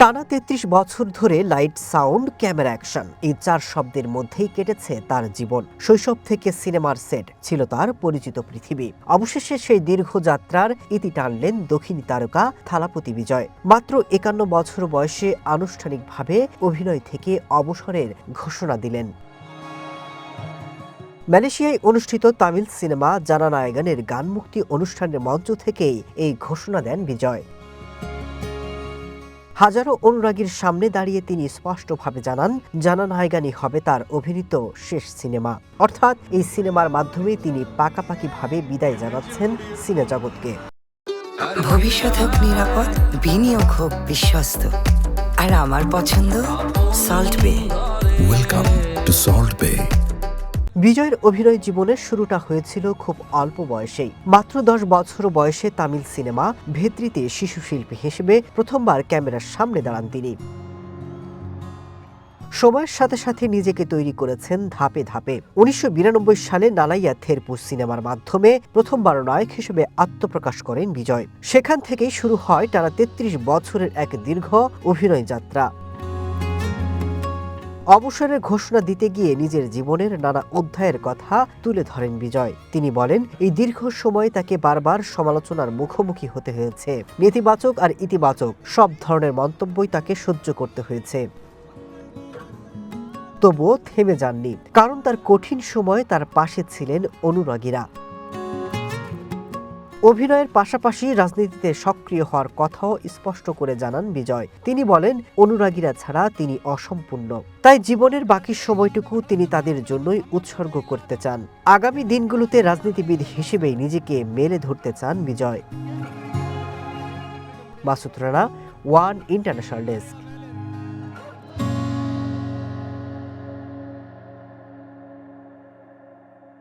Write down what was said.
টানা তেত্রিশ বছর ধরে লাইট সাউন্ড, ক্যামেরা অ্যাকশন, এই চার শব্দের মধ্যেই কেটেছে তার জীবন। শৈশব থেকে সিনেমার সেট ছিল তার পরিচিত পৃথিবী। অবশেষে সেই দীর্ঘ যাত্রার ইতি টানলেন দক্ষিণী তারকা থালাপতি বিজয়। মাত্র একান্ন বছর বয়সে আনুষ্ঠানিকভাবে অভিনয় থেকে অবসরের ঘোষণা দিলেন। মালয়েশিয়ায় অনুষ্ঠিত তামিল সিনেমা জানা নায়গানের গান মুক্তি অনুষ্ঠানের মঞ্চ থেকেই এই ঘোষণা দেন বিজয়। হাজারো অনুরাগীর সামনে দাঁড়িয়ে তিনি স্পষ্টভাবে জানান জানা নায়গানি হবে তার অভিনীত শেষ সিনেমা। অর্থাৎ এই সিনেমার মাধ্যমে তিনি পাকাপাকিভাবে বিদায় জানাচ্ছেন সিনে জগৎকে ভবিষ্যৎ হোক নিরাপদ বিনিয়োগ হোক বিশ্বস্ত। আর আমার পছন্দ সল্ট বে। Welcome to Salt Bay. বিজয়ের অভিনয় জীবনের শুরুটা হয়েছিল খুব অল্প বয়সেই। মাত্র দশ বছর বয়সে তামিল সিনেমা ভেত্রিতে শিশু শিল্পী হিসেবে প্রথমবার ক্যামেরার সামনে দাঁড়ান তিনি। সময়ের সাথে সাথে নিজেকে তৈরি করেছেন ধাপে ধাপে। উনিশশো বিরানব্বই সালে নালাইয়া থেরপু সিনেমার মাধ্যমে প্রথমবার নায়ক হিসেবে আত্মপ্রকাশ করেন বিজয়। সেখান থেকেই শুরু হয় টানা তেত্রিশ বছরের এক দীর্ঘ অভিনয় যাত্রা। অবসরের ঘোষণা দিতে গিয়ে নিজের জীবনের নানা অধ্যায়ের কথা তুলে ধরেন বিজয়। তিনি বলেন, এই দীর্ঘ সময় তাকে বারবার সমালোচনার মুখোমুখি হতে হয়েছে। নেতিবাচক আর ইতিবাচক সব ধরনের মন্তব্যই তাকে সহ্য করতে হয়েছে। তবুও থেমে যাননি। কারণ তার কঠিন সময় তার পাশে ছিলেন অনুরাগীরা। অভিনয়ের পাশাপাশি রাজনীতিতে সক্রিয় হওয়ার কথাও স্পষ্ট করে জানান বিজয়। তিনি বলেন, অনুরাগীরা ছাড়া তিনি অসম্পূর্ণ। তাই জীবনের বাকি সময়টুকু তিনি তাদের জন্যই উৎসর্গ করতে চান। আগামী দিনগুলোতে রাজনীতিবিদ হিসেবেই নিজেকে মেলে ধরতে চান Bijoy. Masud Rana, one international desk.